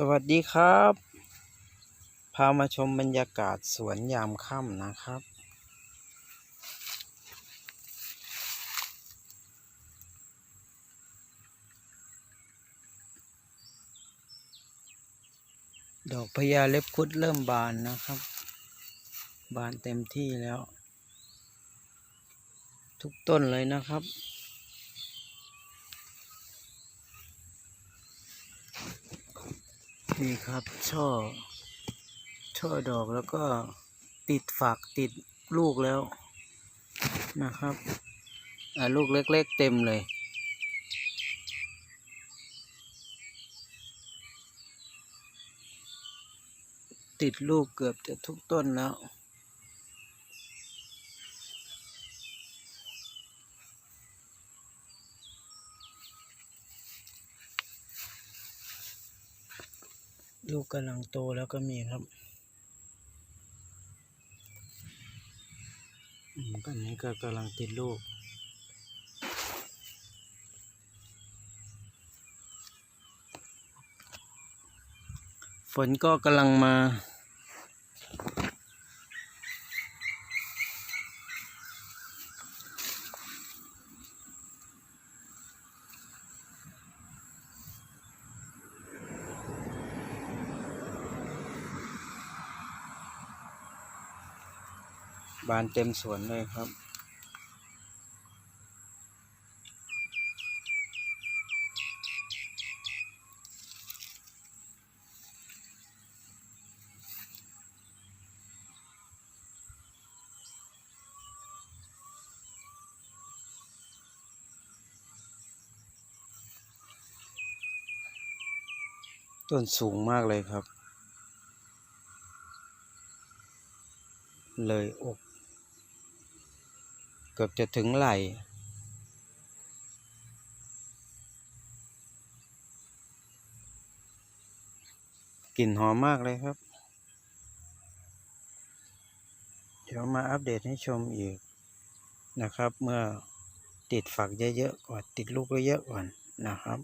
สวัสดีครับ พามาชมบรรยากาศสวนยามค่ำนะครับ ดอกพญาเล็บคุดเริ่มบานนะครับ บานเต็มที่แล้ว ทุกต้นเลยนะครับ นี่ครับ ช่อ ช่อดอกแล้วก็ติดฝักติดลูกแล้วนะครับลูกเล็กๆเต็มเลย ติดลูกเกือบจะทุกต้นแล้ว ลูกกำลังโตแล้วก็มีครับอืมอันนี้ก็กำลังติดลูก ฝนก็กำลังมา บานเต็มสวนเลยครับ ต้นสูงมากเลยครับ เลยอก กือบจะถึงไหลกลิ่นหอมมากเลยครับ เดี๋ยวมาอัปเดตให้ชมอีกนะครับ เมื่อติดฝักเยอะๆก่อนติดลูกเยอะๆก่อนนะครับ